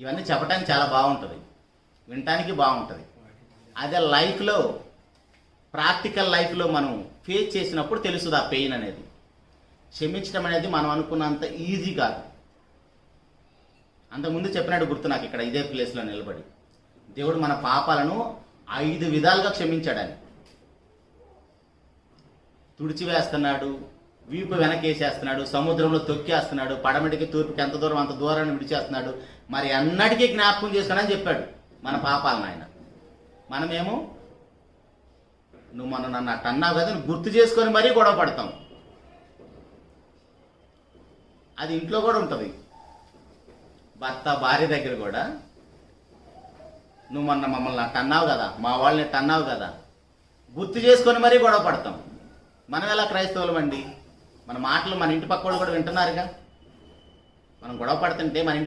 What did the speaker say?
ఇవన్నీ చెప్పడానికి చాలా బాగుంటుంది. వినటానికి బాగుంటుంది. అదే లైఫ్లో ప్రాక్టికల్ లైఫ్లో మనం ఫేస్ చేసినప్పుడు తెలుస్తుంది ఆ పెయిన్ అనేది. క్షమించడం అనేది మనం అనుకున్నంత ఈజీ కాదు. అంతకుముందు చెప్పినట్టు గుర్తు నాకు ఇక్కడ ఇదే ప్లేస్లో నిలబడి. దేవుడు మన పాపాలను ఐదు విధాలుగా క్షమించాడని. తుడిచివేస్తున్నాడు వీపు వెనకేసేస్తున్నాడు సముద్రంలో తొక్కేస్తున్నాడు పడమటికి తూర్పుకి ఎంత దూరం అంత దూరాన్ని విడిచేస్తున్నాడు. మరి అన్నటికీ జ్ఞాపకం చేసుకోనని చెప్పాడు మన పాపాలను ఆయన మనమేమో నువ్వు మొన్న నన్ను అట్ట అన్నావు కదా అని గుర్తు చేసుకొని మరీ గొడవ పడతాం. అది ఇంట్లో కూడా ఉంటుంది. భర్త భార్య దగ్గర కూడా నువ్వు మొన్న మమ్మల్ని అట్ట అన్నావు కదా మా వాళ్ళని అట్ట అన్నావు కదా గుర్తు చేసుకొని మరీ గొడవ పడతాం. మనం ఎలా క్రైస్తవులం అండి మన మాటలు మన ఇంటి పక్క వాళ్ళు కూడా వింటున్నారుగా. మనం గొడవ పడుతుంటే మన ఇంటి